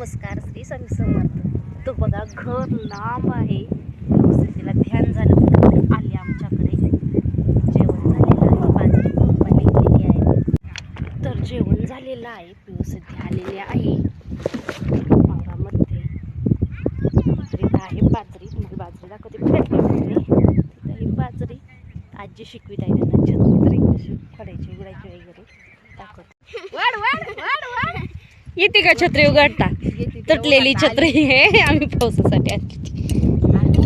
नमस्कार श्री स्वामी समर्थ. तो बघा घर लांब आहे. व्यवस्थित तिला ध्यान झालं आले आमच्याकडे. जेवण झालेलं आहे. बाजरी पप्पाने आहे तर जेवण झालेलं आहे. व्यवस्थित आलेली आहे. वावरामध्ये बाजरी आहे बाजरी. म्हणजे बाजरी दाखवते. फेटल्यामध्ये तिथं ही बाजरी. आजी शिकवीत आहे त्यांना छत्री कशी फडायची उघडायची वगैरे दाखवते वाढ वाढ वाढ वाढ येते का छत्री उघडता तुटलेली छत्री आहे आम्ही पावसासाठी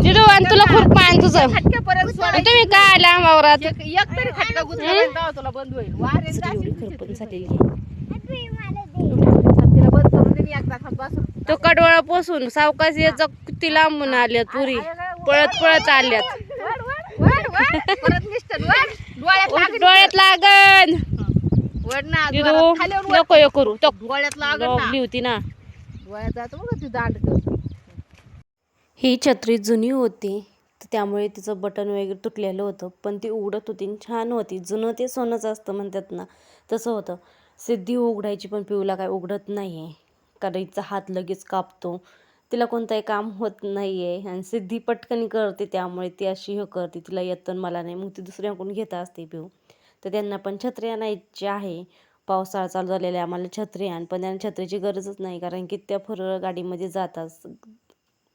जिरो आणि तुला खूप पान तुझं तुम्ही काय आला वावरात तो कडवळा पोसून सावकाश याचा किती लांबून आल्यात पुरी पळत पळत आल्यात. डोळ्यात लागन नको हे करू लागली होती ना. डोळ्यात जातो बघा ती दांड कर. ही छत्री जुनी होती तर त्यामुळे तिचं बटन वगैरे तुटलेलं होतं पण ती उघडत होती आणि छान होती. जुनं ते सोनंच असतं म्हणतात ना तसं होतं. सिद्धी उघडायची पण पिऊला काय उघडत नाही आहे कारण हिचा हात लगेच कापतो. तिला कोणताही काम होत नाही आहे आणि सिद्धी पटकन करते त्यामुळे ती अशी हे करते. तिला येतं मला नाही. मग ती दुसऱ्याकडून घेता असते पिऊ. तर त्यांना पण छत्री आणायची आहे. पावसाळा चालू झालेला आहे आम्हाला छत्री आण. पण त्यांना छत्रीची गरजच नाही कारण की त्या फरळ गाडीमध्ये जातात.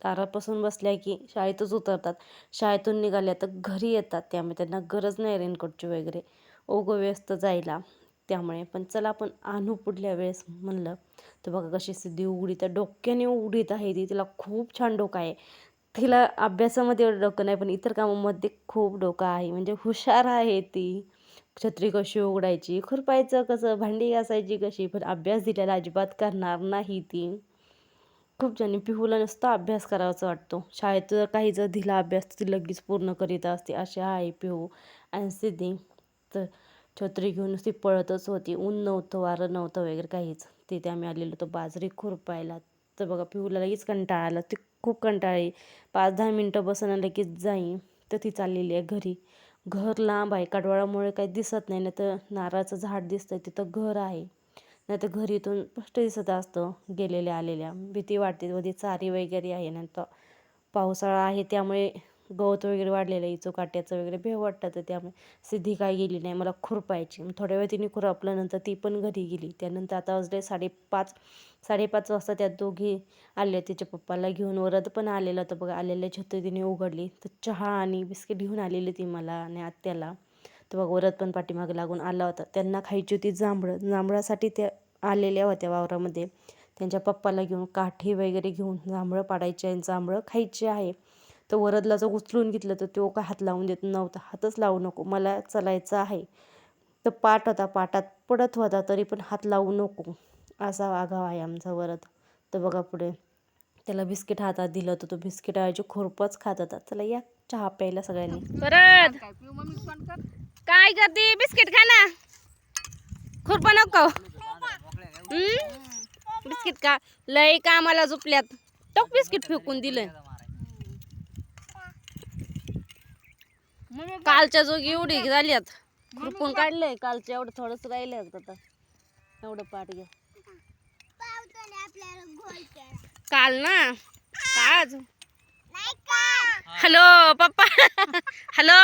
दारापासून बसल्या की शाळेतच उतरतात. शाळेतून निघाल्या तर घरी येतात त्यामुळे त्यांना गरज नाही रेनकोटची वगैरे. ओघ व्यस्त जायला. त्यामुळे पण चला आपण आणू पुढल्या वेळेस म्हणलं. तर बघा कशी सिद्धी उघडी त्या डोक्याने उघडीत आहे ती. तिला खूप छान डोकं आहे. तिला अभ्यासामध्ये एवढं डोकं नाही पण इतर कामामध्ये खूप डोकं आहे. म्हणजे हुशार आहे ती. छत्री कशी उघडायची? खुरपायचं कसं? भांडी घासायची कशी? पण अभ्यास दिलेला अजिबात करणार नाही ती. खूप जणी पिहूला नुसता अभ्यास करावाचा वाटतो. शाळेत जर काही जर दिला अभ्यास तर ती लगेच पूर्ण करीत असते. अशी आहे पिहू आणि सिद्धी. तर छत्री घेऊन नुसती पळतच होती. ऊन नव्हतं वारं नव्हतं वगैरे काहीच. तिथे आम्ही आलेलो होतो बाजरी खुरपायला. तर बघा पिहूला लगेच कंटाळा आला. ती खूप कंटाळी पाच दहा मिनटं बसणं लगेच जाईन. तर ती चाललेली आहे घरी. घर लांब आहे. कडवाळामुळे काही दिसत नाही. नाही तर नारळाचं झाड दिसतं तिथं घर आहे. नाही तर घर इथून स्पष्ट दिसत असतं. गेलेल्या आलेल्या. भीती वाटते. मध्ये चारी वगैरे आहे. नंतर पावसाळा आहे. त्यामुळे गवत वगैरे वाढलेलं आहे इचोकाट्याचं वगैरे भेव वाटतं तर त्यामुळे सिद्धी काय गेली नाही. मला खुरपायची मग थोड्या वेळ तिने खुरपल्यानंतर ती पण घरी गेली. त्यानंतर आता वाजले साडेपाच साडेपाच वाजता त्या दोघी आल्या. तिच्या पप्पाला घेऊन वरद पण आलेलं होतं बघा. आलेल्या छत्री तिने उघडली. तर चहा आणि बिस्किट घेऊन आलेली ती मला आणि आत्याला. तर बघा वरद पण पाठीमागे लागून आला होता. त्यांना खायची होती जांभळं. जांभळासाठी त्या आलेल्या होत्या वावरामध्ये. त्यांच्या पप्पाला घेऊन काठी वगैरे घेऊन जांभळं पाडायची आहे जांभळं खायची आहे. तर वरदला जर उचलून घेतलं तर तो काय हात लावून देत नव्हता. हातच लावू नको. मला चलायचं आहे. तर पाट होता पाटात पडत होता तरी पण हात लावू नको. असा वाघाव आहे आमचा वरद. तर बघा पुढे. त्याला बिस्किट हातात दिलं होतं तो बिस्किट ऐवजी खुरपच खात होता. चला या चहा प्यायला सगळ्यांनी. परत काय करते? बिस्किट खा ना. खुरपा नको. बिस्किट का लय कामाला झोपल्यात. टोक बिस्किट फेकून दिलं कालच्या जोगी एवढी झाल्यात. खुरपून काढलंय कालच्या एवढं थोडंच राहिलंय आता. एवढं पाठ घ्या काल ना? आज? हॅलो पप्पा. हॅलो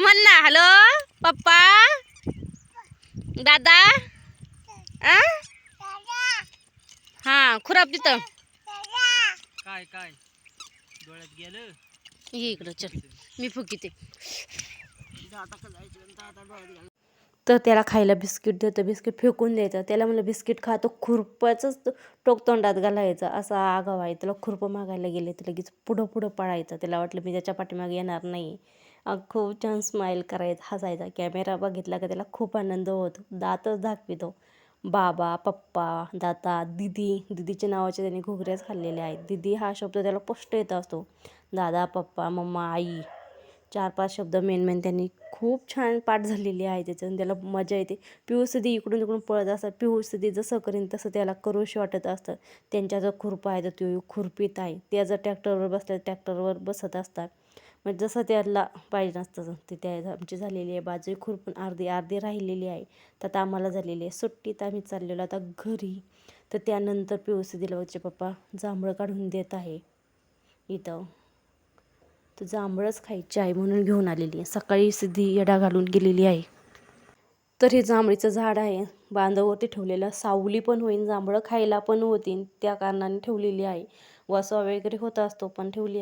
म्हण ना हॅलो पप्पा. दादा. आ? हा खुराप तिथं. काय काय? डोळ्यात गेलं? ये इकडं चल. मी फुकीते तर त्याला खायला बिस्किट देतं. बिस्किट फेकून द्यायचं. त्याला म्हणलं बिस्किट खा. तो खुरपाचंच टोक तोंडात घालायचा. असा आगाव आहे. त्याला खुरपं मागायला गेले तर लगेच पुढं पुढं पळायचं. त्याला वाटलं मी त्याच्या पाठीमागे येणार नाही. खूप छान स्माईल करायचा हसायचा. कॅमेरा बघितला का त्याला खूप आनंद होतो. दातच दाखवितो. बाबा पप्पा दादा दिदी. दिदीच्या नावाचे त्यांनी घुगऱ्याच खाल्लेले आहेत. दिदी हा शब्द त्याला स्पष्ट येत असतो. दादा पप्पा मम्मा आई. चार पाच शब्द मेन मेन त्यांनी खूप छान पाठ झालेली आहे त्याच्यानं त्याला मजा येते. पिऊ इकडून तिकडून पळत असतात. पिऊ जसं करीन तसं त्याला करूशी वाटत असतं त्यांच्या जर खुरपा आहे तर तो खुरपीत आहे. त्या जर ट्रॅक्टरवर बसल्या ट्रॅक्टरवर बसत असतात. म्हणजे जसं त्याला पाहिजे नसतं ते त्या आमची झालेली आहे. बाजू खुरपून अर्धी अर्धी राहिलेली आहे. तर आता आम्हाला झालेली आहे. सुट्टीत आम्ही चाललेलो आता घरी. तर त्यानंतर पिऊ वगैरे पप्पा जांभळं काढून देत आहे. इथं. तर जांभळंच खायची आहे म्हणून घेऊन आलेली आहे. सकाळी सिद्धी येडा घालून गेलेली आहे. तर हे जांभळीचं झाड आहे. बांधावरती ठेवलेलं सावली पण होईन जांभळं खायला पण होतील त्या कारणाने ठेवलेली आहे. वासा वगैरे होत असतो पण ठेवली आहे.